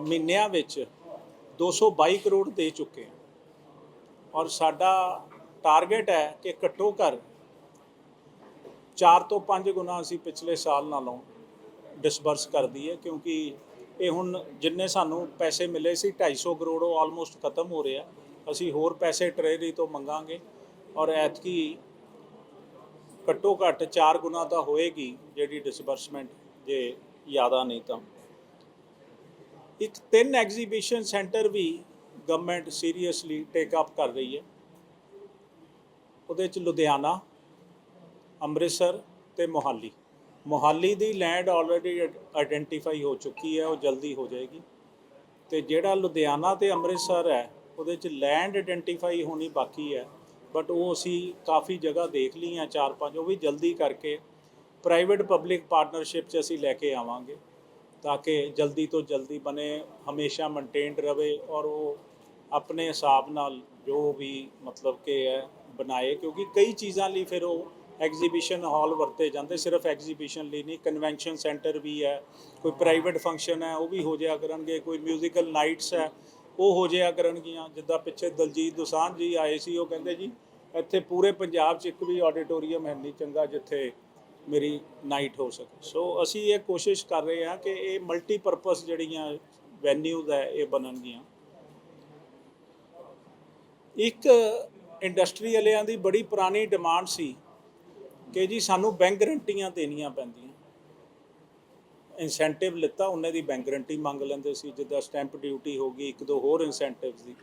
ਮਹੀਨਿਆਂ ਵਿੱਚ 222 ਕਰੋੜ ਦੇ ਚੁੱਕੇ ਹਾਂ। ਔਰ ਸਾਡਾ ਟਾਰਗੇਟ ਹੈ ਕਿ ਘੱਟੋ ਘੱਟ 4 ਤੋਂ 5 ਗੁਣਾ ਅਸੀਂ ਪਿਛਲੇ ਸਾਲ ਨਾਲੋਂ ਡਿਸਬਰਸ ਕਰ ਦਈਏ, ਕਿਉਂਕਿ ਇਹ ਹੁਣ ਜਿੰਨੇ ਸਾਨੂੰ ਪੈਸੇ ਮਿਲੇ ਸੀ 250 ਕਰੋੜ ਉਹ ਆਲਮੋਸਟ ਖਤਮ ਹੋ ਰਿਹਾ। ਅਸੀਂ ਹੋਰ ਪੈਸੇ ਟ੍ਰੇਰੀ ਤੋਂ ਮੰਗਾਂਗੇ ਔਰ ਐਤਕੀ ਘੱਟੋ ਘੱਟ 4 ਗੁਣਾ ਤਾਂ ਹੋਏਗੀ ਜਿਹੜੀ ਡਿਸਬਰਸਮੈਂਟ ਜੇ ਜ਼ਿਆਦਾ ਨਹੀਂ ਤਾਂ। ਇੱਕ ਤਿੰਨ ਐਗਜ਼ੀਬਿਸ਼ਨ ਸੈਂਟਰ ਵੀ ਗਵਰਨਮੈਂਟ ਸੀਰੀਅਸਲੀ ਟੇਕ ਅਪ ਕਰ ਰਹੀ ਹੈ। ਉਹਦੇ ਚ ਲੁਧਿਆਣਾ, ਅੰਮ੍ਰਿਤਸਰ ਤੇ ਮੋਹਾਲੀ। ਮੋਹਾਲੀ ਦੀ ਲੈਂਡ ਆਲਰੇਡੀ ਆਇਡੈਂਟੀਫਾਈ ਹੋ ਚੁੱਕੀ ਹੈ, ਉਹ ਜਲਦੀ ਹੋ ਜਾਏਗੀ। ਤੇ ਜਿਹੜਾ ਲੁਧਿਆਣਾ ਤੇ ਅੰਮ੍ਰਿਤਸਰ ਹੈ, ਉਹਦੇ ਚ ਲੈਂਡ ਆਇਡੈਂਟੀਫਾਈ ਹੋਣੀ ਬਾਕੀ ਹੈ। ਬਟ ਉਹ ਅਸੀਂ ਕਾਫੀ ਜਗ੍ਹਾ ਦੇਖ ਲਈਆਂ, ਚਾਰ ਪੰਜ, ਉਹ ਵੀ ਜਲਦੀ ਕਰਕੇ ਪ੍ਰਾਈਵੇਟ ਪਬਲਿਕ ਪਾਰਟਨਰਸ਼ਿਪ 'ਚ ਅਸੀਂ ਲੈ ਕੇ ਆਵਾਂਗੇ, ਤਾਂ ਕਿ ਜਲਦੀ ਤੋਂ ਜਲਦੀ ਬਣੇ, ਹਮੇਸ਼ਾ ਮੇਨਟੇਨਡ ਰਵੇ ਔਰ ਉਹ ਆਪਣੇ ਹਿਸਾਬ ਨਾਲ ਜੋ ਵੀ ਮਤਲਬ ਕਿ ਹੈ ਬਣਾਏ, ਕਿਉਂਕਿ ਕਈ ਚੀਜ਼ਾਂ ਲਈ ਫਿਰ ਉਹ ਐਗਜ਼ੀਬਿਸ਼ਨ ਹਾਲ ਵਰਤੇ ਜਾਂਦੇ, ਸਿਰਫ ਐਗਜ਼ੀਬਿਸ਼ਨ ਲਈ ਨਹੀਂ ਕਨਵੈਨਸ਼ਨ ਸੈਂਟਰ ਵੀ ਹੈ, ਕੋਈ ਪ੍ਰਾਈਵੇਟ ਫੰਕਸ਼ਨ ਹੈ, ਉਹ ਵੀ ਹੋ ਜਾਇਆ ਕਰਨਗੇ, ਕੋਈ ਮਿਊਜ਼ੀਕਲ ਨਾਈਟਸ ਹੈ, ਉਹ ਹੋ ਜਾਇਆ ਕਰਨਗੀਆਂ, ਜਿੱਦਾਂ ਪਿੱਛੇ ਦਲਜੀਤ ਦੋਸਾਂਝ ਜੀ ਆਏ ਸੀ, ਉਹ ਕਹਿੰਦੇ ਜੀ, ਇੱਥੇ ਪੂਰੇ ਪੰਜਾਬ 'ਚ ਇੱਕ ਵੀ ਆਡੀਟੋਰੀਅਮ ਹੈ ਨਹੀਂ ਚੰਗਾ ਜਿੱਥੇ ਮੇਰੀ ਨਾਈਟ ਹੋ ਸਕੇ। ਸੋ ਅਸੀਂ ਇਹ ਕੋਸ਼ਿਸ਼ ਕਰ ਰਹੇ ਹਾਂ ਕਿ ਇਹ ਮਲਟੀਪਰਪਸ ਜਿਹੜੀਆਂ ਵੈਨਿਊਜ਼ ਹੈ, ਇਹ ਬਣਨਗੀਆਂ। ਇੱਕ ਇੰਡਸਟਰੀ ਵਾਲਿਆਂ ਦੀ ਬੜੀ ਪੁਰਾਣੀ ਡਿਮਾਂਡ ਸੀ ਕਿ ਜੀ ਸਾਨੂੰ ਬੈਂਕ ਗਰੰਟੀਆਂ ਦੇਣੀਆਂ ਪੈਂਦੀਆਂ। ਇਨਸੈਂਟਿਵ ਲਿੱਤਾ, ਉਹਨੇ ਦੀ ਬੈਂਕ ਗਰੰਟੀ ਮੰਗ ਲੈਂਦੇ ਸੀ, ਜਿੱਦਾਂ ਸਟੈਂਪ ਡਿਊਟੀ ਹੋ ਗਈ, ਇੱਕ ਦੋ ਹੋਰ ਇਨਸੈਂਟਿਵਸ ਦੀ।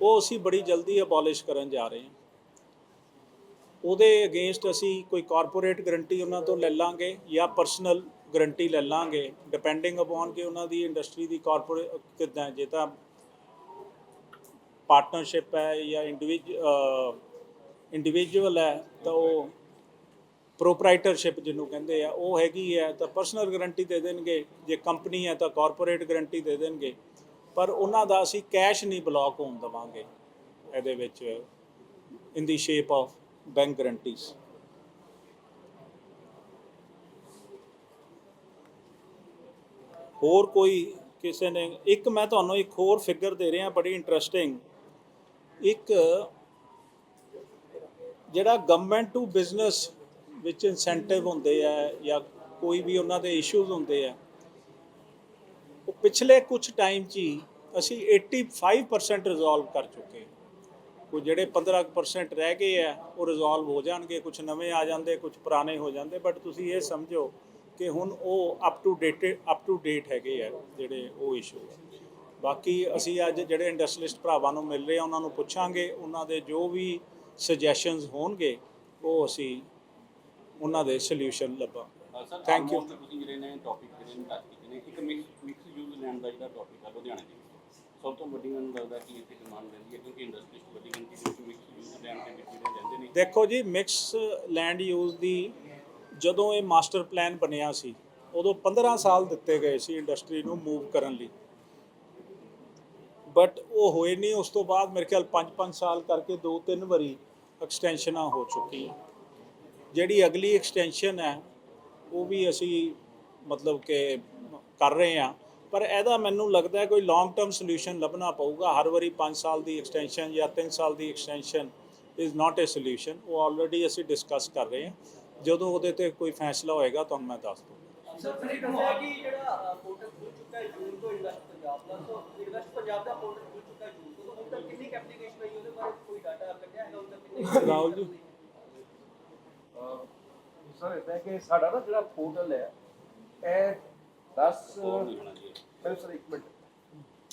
ਉਹ ਅਸੀਂ ਬੜੀ ਜਲਦੀ ਅਬੋਲਿਸ਼ ਕਰਨ ਜਾ ਰਹੇ ਹਾਂ। ਉਹਦੇ ਅਗੇਂਸਟ ਅਸੀਂ ਕੋਈ ਕਾਰਪੋਰੇਟ ਗਰੰਟੀ ਉਹਨਾਂ ਤੋਂ ਲੈ ਲਾਂਗੇ ਜਾਂ ਪਰਸਨਲ ਗਰੰਟੀ ਲੈ ਲਾਂਗੇ ਡਿਪੈਂਡਿੰਗ ਅਪਨ ਕਿ ਉਹਨਾਂ ਦੀ ਇੰਡਸਟਰੀ ਦੀ ਕਾਰਪੋਰੇਟ ਕਿਦਾਂ ਜੇ ਤਾਂ ਪਾਰਟਨਰਸ਼ਿਪ ਹੈ ਜਾਂ ਇੰਡੀਵਿਜ ਇੰਡੀਵਿਜੂਅਲ ਹੈ, ਤਾਂ ਉਹ ਪ੍ਰੋਪਰਾਈਟਰਸ਼ਿਪ ਜਿਹਨੂੰ ਕਹਿੰਦੇ ਆ, ਉਹ ਹੈਗੀ ਹੈ, ਤਾਂ ਪਰਸਨਲ ਗਾਰੰਟੀ ਦੇ ਦੇਣਗੇ, ਜੇ ਕੰਪਨੀ ਹੈ ਤਾਂ ਕਾਰਪੋਰੇਟ ਗਾਰੰਟੀ ਦੇ ਦੇਣਗੇ, ਪਰ ਉਹਨਾਂ ਦਾ ਅਸੀਂ ਕੈਸ਼ ਨਹੀਂ ਬਲੌਕ ਹੋਣ ਦਵਾਂਗੇ, ਇਹਦੇ ਵਿੱਚ in the shape of bank guarantees ਹੋਰ ਕੋਈ ਕਿਸੇ ਨੇ, ਇੱਕ ਮੈਂ ਤੁਹਾਨੂੰ ਇੱਕ ਹੋਰ ਫਿਗਰ ਦੇ ਰਿਹਾ, ਬੜੀ ਇੰਟਰਸਟਿੰਗ ਇੱਕ ਜਿਹੜਾ ਗਵਰਨਮੈਂਟ ਟੂ ਬਿਜ਼ਨਸ ਵਿੱਚ ਇਨਸੈਂਟਿਵ ਹੁੰਦੇ ਆ ਜਾਂ ਕੋਈ ਵੀ ਉਹਨਾਂ ਦੇ ਇਸ਼ੂਜ਼ ਹੁੰਦੇ ਆ, ਉਹ ਪਿਛਲੇ ਕੁਝ ਟਾਈਮ 'ਚ ਹੀ ਅਸੀਂ 85% ਰਿਜ਼ੋਲਵ ਕਰ ਚੁੱਕੇ ਹਾਂ। ਕੋਈ ਜਿਹੜੇ 15% ਰਹਿ ਗਏ ਆ, ਉਹ ਰਿਜ਼ੋਲਵ ਹੋ ਜਾਣਗੇ ਕੁਝ ਨਵੇਂ ਆ ਜਾਂਦੇ ਕੁਝ ਪੁਰਾਣੇ ਹੋ ਜਾਂਦੇ ਬਟ ਤੁਸੀਂ ਇਹ ਸਮਝੋ ਕਿ ਹੁਣ ਉਹ up to date up to date ਹੈਗੇ ਆ ਜਿਹੜੇ ਉਹ ਇਸ਼ੂ ਬਾਕੀ ਅਸੀਂ ਅੱਜ ਜਿਹੜੇ ਇੰਡਸਟਰੀਲਿਸਟ ਭਰਾਵਾਂ ਨੂੰ ਮਿਲ ਰਹੇ ਆ ਉਹਨਾਂ ਨੂੰ ਪੁੱਛਾਂਗੇ ਉਹਨਾਂ ਦੇ ਜੋ ਵੀ ਸੁਜੈਸ਼ਨਸ ਹੋਣਗੇ ਉਹ ਅਸੀਂ ਉਹਨਾਂ ਦੇ ਸੋਲੂਸ਼ਨ ਲੱਭਾਂਗੇ। Thank thank. ਯੂ ਤੁਸੀਂ ਜਿਹੜੇ ਨੇ ਟੌਪਿਕ ਜਿਹੜੇ ਨੇ ਟੱਚ ਕੀਤੇ ਨੇ ਇੱਕ ਮਿਕਸ ਮਿਕਸ ਯੂਜ਼ ਲੈਂਡ ਦਾ ਜਿਹੜਾ ਟੌਪਿਕ ਆ ਲੁਧਿਆਣੇ ਦੇ ਵਿੱਚ। ਸਭ ਤੋਂ ਵੱਡੀ ਮੈਨੂੰ ਲੱਗਦਾ ਕਿ ਇੱਥੇ ਡਿਮਾਂਡ ਰਹਿੰਦੀ ਹੈ ਕਿਉਂਕਿ ਇੰਡਸਟਰੀਜ਼ ਵੱਡੀ ਗਿਣਤੀ ਦੇ ਵਿੱਚ ਮਿਕਸ ਯੂਜ਼ ਲੈਂਡ ਦੇ ਵਿੱਚ ਜਿਹੜੇ ਰਹਿੰਦੇ ਨੇ। ਦੇਖੋ ਜੀ ਮਿਕਸ ਲੈਂਡ ਯੂਜ਼ ਦੀ ਜਦੋਂ ਇਹ ਮਾਸਟਰ ਪਲਾਨ ਬਣਿਆ ਸੀ ਉਦੋਂ 15 ਸਾਲ ਦਿੱਤੇ ਗਏ ਸੀ ਇੰਡਸਟਰੀ ਨੂੰ ਮੂਵ ਕਰਨ ਲਈ। ਬਟ ਉਹ ਹੋਏ ਨਹੀਂ, ਉਸ ਤੋਂ ਬਾਅਦ ਮੇਰੇ ਖਿਆਲ 5-5 ਸਾਲ ਕਰਕੇ ਦੋ ਤਿੰਨ ਵਾਰੀ ਐਕਸਟੈਂਸ਼ਨਾਂ ਹੋ ਚੁੱਕੀਆਂ। ਜਿਹੜੀ ਅਗਲੀ ਐਕਸਟੈਂਸ਼ਨ ਹੈ, ਉਹ ਵੀ ਅਸੀਂ ਮਤਲਬ ਕਿ ਕਰ ਰਹੇ ਹਾਂ। ਪਰ ਇਹਦਾ ਮੈਨੂੰ ਲੱਗਦਾ ਕੋਈ ਲੌਂਗ ਟਰਮ ਸੋਲੂਸ਼ਨ ਲੱਭਣਾ ਪਊਗਾ। ਹਰ ਵਾਰੀ 5 ਸਾਲ ਦੀ ਐਕਸਟੈਂਸ਼ਨ ਜਾਂ 3 ਸਾਲ ਦੀ extension is not a solution ਉਹ ਆਲਰੇਡੀ ਅਸੀਂ ਡਿਸਕਸ ਕਰ ਰਹੇ ਹਾਂ। ਜਦੋਂ ਉਹਦੇ ਤੇ ਕੋਈ ਫੈਸਲਾ ਹੋਏਗਾ, ਤੁਹਾਨੂੰ ਮੈਂ ਦੱਸ ਦੂੰਗਾ ਸਰ ਤੁਸੀਂ ਦੱਸਿਆ ਕਿ ਜਿਹੜਾ ਪੋਰਟਲ ਖੁੱਲ ਚੁੱਕਾ ਹੈ ਜੂਨ ਤੋਂ ਇਨਵੈਸਟ ਪੰਜਾਬ ਦਾ ਸੋ ਇਨਵੈਸਟ ਪੰਜਾਬ ਦਾ ਪੋਰਟਲ ਖੁੱਲ ਚੁੱਕਾ ਹੈ ਜੂਨ ਤੋਂ ਹੁਣ ਤੱਕ ਕਿੰਨੀ ਐਪਲੀਕੇਸ਼ਨ ਆਈ ਉਹਦੇ ਬਾਰੇ ਕੋਈ ਡਾਟਾ ਕੱਢਿਆ ਹੈ ਹੁਣ ਤੱਕ ਕਿੰਨੀ ਰਾਹੁਲ ਜੀ। ਸਰ ਇਦਾਂ ਕਿ ਸਾਡਾ ਨਾ ਜਿਹੜਾ ਪੋਰਟਲ ਹੈ ਇਹ 10 ਹੋਰ ਨਹੀਂ ਹੋਣਾ ਜੀ ਫਿਰ ਸਰ ਇੱਕ ਮਿੰਟ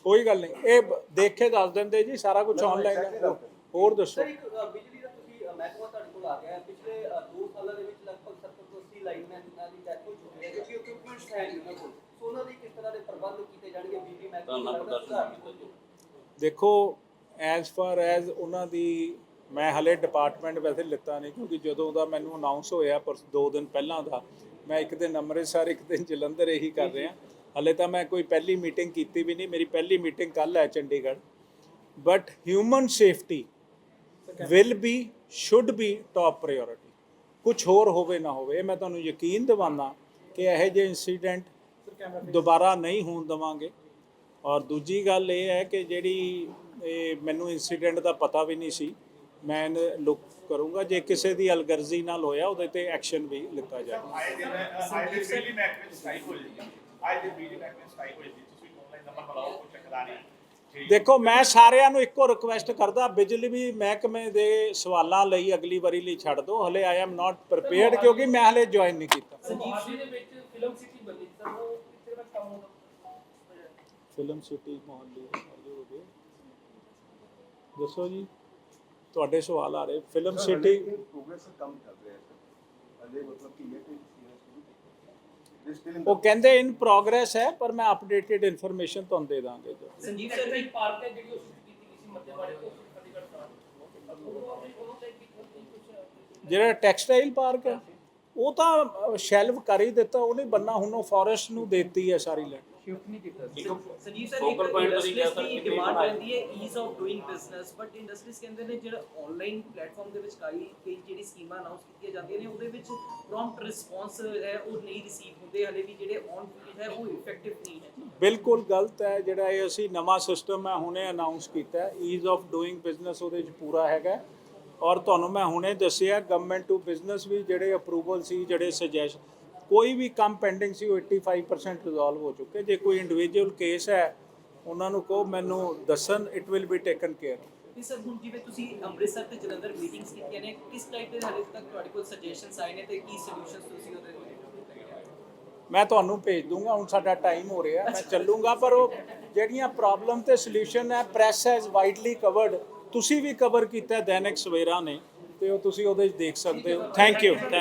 ਕੋਈ ਗੱਲ ਨਹੀਂ ਇਹ ਦੇਖ ਕੇ ਦੱਸ ਦਿੰਦੇ ਜੀ ਸਾਰਾ ਕੁਝ ਆਨਲਾਈਨ। ਹੋਰ ਦੱਸੋ ਸਰ ਇੱਕ ਬਿਜਲੀ ਦਾ ਤੁਸੀਂ ਮਹਿਕਮਾ ਤੁਹਾਡੇ ਕੋਲ ਆ ਗਿਆ ਹੈ। ਪਿਛਲੇ 2 ਸਾਲਾਂ ਦੇ ਵਿੱਚ ਲਗਭਗ 70 ਤੋਂ 80 ਲਾਈਨਮੈਨ ਦੀ ਡੈਥ ਹੋ ਚੁੱਕੀ ਹੈ ਨਹੀਂ ਉਹਨਾਂ ਕੋਲ ਸੋ ਉਹਨਾਂ ਦੀ ਕਿਸ ਤਰ੍ਹਾਂ ਦੇ ਪ੍ਰਬੰਧ ਕੀਤੇ ਜਾਣਗੇ ਬਿਜਲੀ ਮਹਿਕਮੇ ਧਰਨਾ ਪ੍ਰਦਰਸ਼ਨ ਕੀਤਾ ਜੀ ਦੇਖੋ ਐਜ਼ ਫਾਰ ਐਜ਼ ਉਹਨਾਂ ਦੀ, ਮੈਂ ਹਲੇ ਡਿਪਾਰਟਮੈਂਟ ਵੈਸੇ ਲਿੱਤਾ ਨਹੀਂ, ਕਿਉਂਕਿ ਜਦੋਂ ਦਾ ਮੈਨੂੰ ਅਨਾਉਂਸ ਹੋਇਆ ਪਰ ਦੋ ਦਿਨ ਪਹਿਲਾਂ ਦਾ, ਮੈਂ ਇੱਕ ਦਿਨ ਅੰਮ੍ਰਿਤਸਰ, ਇੱਕ ਦਿਨ ਜਲੰਧਰ ਇਹੀ ਕਰ ਰਿਹਾ। ਹਲੇ ਤਾਂ ਮੈਂ ਕੋਈ ਪਹਿਲੀ ਮੀਟਿੰਗ ਕੀਤੀ ਵੀ ਨਹੀਂ, ਮੇਰੀ ਪਹਿਲੀ ਮੀਟਿੰਗ ਕੱਲ ਹੈ Chandigarh. But human safety will be should be top priority ਕੁਝ ਹੋਰ ਹੋਵੇ ਨਾ ਹੋਵੇ, ਇਹ ਮੈਂ ਤੁਹਾਨੂੰ ਯਕੀਨ ਦਿਵਾਨਾ ਕਿ ਇਹੋ ਜਿਹੇ ਇਨਸੀਡੈਂਟ ਦੁਬਾਰਾ ਨਹੀਂ ਹੋਣ ਦਵਾਂਗੇ। ਔਰ ਦੂਜੀ ਗੱਲ ਇਹ ਹੈ ਕਿ ਜਿਹੜੀ ਇਹ ਮੈਨੂੰ ਇਨਸੀਡੈਂਟ ਦਾ ਪਤਾ ਵੀ ਨਹੀਂ ਸੀ, ਮੈਂ ਲੁੱਕ ਕਰੂੰਗਾ, ਜੇ ਕਿਸੇ ਦੀ ਅਲਗਰਜ਼ੀ ਨਾਲ ਹੋਇਆ, ਉਹਦੇ ਤੇ ਐਕਸ਼ਨ ਵੀ ਲਿੱਤਾ ਜਾਏਗਾ ਆਏ ਦਿਨ ਆਏ ਦਿਨ ਬਿਜਲੀ ਮਹਿਕਮੇ ਸਟ੍ਰਾਈਕ ਹੋ ਜਾਂਦੀ ਹੈ ਆਏ ਦਿਨ ਬਿਜਲੀ ਮਹਿਕਮੇ ਸਟ੍ਰਾਈਕ ਹੋ ਜਾਂਦੀ ਤੁਸੀਂ ਆਨਲਾਈਨ ਨੰਬਰ ਬੁਲਾਓ ਕੋਈ ਚੱਕਦਾ ਨਹੀਂ। ਦੇਖੋ ਮੈਂ ਸਾਰਿਆਂ ਨੂੰ ਇੱਕੋ ਰਿਕੁਐਸਟ ਕਰਦਾ ਬਿਜਲੀ ਵੀ ਮਹਿਕਮੇ ਦੇ ਸਵਾਲਾਂ ਲਈ ਅਗਲੀ ਵਾਰੀ ਲਈ ਛੱਡ ਦਿਓ। ਹਲੇ ਆਈ ਐਮ ਨਾਟ ਪ੍ਰਿਪੇਅਰਡ ਕਿਉਂਕਿ ਮੈਂ ਹਲੇ ਜੁਆਇਨ ਨਹੀਂ ਕੀਤਾ। ਸੰਜੀਵ ਦੇ ਵਿੱਚ ਫਿਲਮ ਸਿਟੀ ਬਣੀ ਸਰ ਉਹ ਕਿੱਥੇ ਤੱਕ ਕੰਮ ਹੋਦਾ ਫਿਲਮ ਸਿਟੀ ਮੁਹੱਲੇ ਵਾਲੇ ਹੋ ਗਏ। ਦੱਸੋ ਜੀ ਤੁਹਾਡੇ ਸਵਾਲ ਆ ਰਹੇ। ਫਿਲਮ ਸਿਟੀ ਪ੍ਰੋਗਰੈਸ ਕੰਮ ਚੱਲ ਰਿਹਾ ਹੈ ਅਜੇ ਮਤਲਬ ਕਿ ਇਹ ਉਹ ਕਹਿੰਦੇ ਇਨ ਪ੍ਰੋਗਰੈਸ ਹੈ ਪਰ ਮੈਂ ਅਪਡੇਟਡ ਇਨਫੋਰਮੇਸ਼ਨ ਤੁਹਾਨੂੰ ਦੇ ਦਾਂਗੇ ਜੀ। ਸੰਜੀਵ ਸਰ ਇੱਕ ਪਾਰਕ ਹੈ ਜਿਹੜੀ ਉਹ ਸ਼ੂਟ ਕੀਤੀ ਗਈ ਸੀ ਮੱਧੇਵਾੜੇ ਤੋਂ ਫਤਿਹਗੜ੍ਹ ਸਾਹਿਬ ਉਹ ਆਪਣੇ ਉਹਨੂੰ ਤੇ ਕੀ ਕੁਝ ਜਿਹੜਾ ਟੈਕਸਟਾਈਲ ਪਾਰਕ ਹੈ ਉਹ ਤਾਂ ਸ਼ੈਲਵ ਕਰ ਹੀ ਦਿੱਤਾ ਉਹਨੇ ਬੰਨਾ ਹੁਣ ਉਹ ਫੋਰੈਸਟ ਨੂੰ ਦੇਤੀ ਹੈ ਸਾਰੀ ਲੈਂਡ ਸੰਜੀਵ ਸਰ Focal ਇੱਕ point ਤੁਸੀਂ ਕਿਹਾ ਇੰਡਸਟਰੀਜ਼ ਸਰ ਦੀ ਡਿਮਾਂਡ? ਰਹਿੰਦੀ ਹੈ ease of doing business but industries ਕਹਿੰਦੇ ਨੇ ਜਿਹੜਾ ਆਨਲਾਈਨ ਪਲੇਟਫਾਰਮ ਦੇ ਵਿੱਚ ਕਈ ਕਈ ਜਿਹੜੀ ਸਕੀਮਾਂ ਅਨਾਉਂਸ ਕੀਤੀਆਂ ਜਾਂਦੀਆਂ ਨੇ ਉਹਦੇ ਵਿੱਚ ਪ੍ਰੌਮਪਟ ਰਿਸਪੌਂਸ ਹੈ ਉਹ ਨਹੀਂ ਰਿਸੀਵ ਹੁੰਦੇ ਹਲੇ ਵੀ ਜਿਹੜੇ ਔਨ ਫੀਲਡ ਹੈ ਉਹ ਇਫੈਕਟਿਵ ਨਹੀਂ ਹੈ ਬਿਲਕੁਲ ਗਲਤ ਹੈ ਜਿਹੜਾ ਇਹ ਅਸੀਂ ਨਵਾਂ ਸਿਸਟਮ ਹੈ ਹੁਣੇ ਅਨਾਉਂਸ ਕੀਤਾ ਹੈ ਈਜ਼ ਆਫ ਡੂਇੰਗ ਬਿਜ਼ਨਸ ਉਹਦੇ ਵਿੱਚ ਪੂਰਾ ਹੈਗਾ ਔਰ ਤੁਹਾਨੂੰ ਮੈਂ ਹੁਣੇ ਦੱਸਿਆ ਗਵਰਨਮੈਂਟ ਟੂ ਬਿਜ਼ਨਸ ਵੀ ਜਿਹੜੇ ਅਪਰੂਵਲ ਸੀ ਜਿਹੜੇ ਸੁਜੈਸ਼ਨ ਕੋਈ ਵੀ ਕੰਮ ਪੈਂਡਿੰਗ ਸੀ ਉਹ 85% ਰਿਜ਼ੋਲਵ ਹੋ ਚੁੱਕੇ। ਜੇ ਕੋਈ ਇੰਡੀਵਿਜੂਅਲ ਕੇਸ ਹੈ ਉਹਨਾਂ ਨੂੰ ਕਹੋ ਮੈਨੂੰ ਦੱਸਣ it will be taken care ਤੇ ਸਰ ਹੁਣ ਜਿਵੇਂ ਤੁਸੀਂ ਅੰਮ੍ਰਿਤਸਰ ਤੇ ਜਲੰਧਰ ਮੀਟਿੰਗਸ ਕੀਤੀਆਂ ਨੇ ਕਿਸ ਟਾਈਪ ਦੇ ਹਾਲੇ ਤੱਕ ਤੁਹਾਡੇ ਕੋਲ ਸੁਜੈਸ਼ਨਸ ਆਏ ਨੇ ਤੇ ਕੀ ਸੋਲੂਸ਼ਨਸ ਤੁਸੀਂ ਉਹਦੇ ਮੈਂ ਤੁਹਾਨੂੰ ਭੇਜ ਦੂੰਗਾ ਹੁਣ ਸਾਡਾ ਟਾਈਮ ਹੋ ਰਿਹਾ ਮੈਂ ਚੱਲੂੰਗਾ ਪਰ ਉਹ ਜਿਹੜੀਆਂ ਪ੍ਰੋਬਲਮ ਤੇ ਸੋਲੂਸ਼ਨ ਹੈ ਪ੍ਰੈਸ ਹੈਜ਼ ਵਾਈਡਲੀ ਕਵਰਡ ਤੁਸੀਂ ਵੀ ਕਵਰ ਕੀਤਾ ਦੈਨਿਕ ਸਵੇਰਾ ਨੇ ਤੇ ਉਹ ਤੁਸੀਂ ਉਹਦੇ 'ਚ ਦੇਖ ਸਕਦੇ ਹੋ। Thank you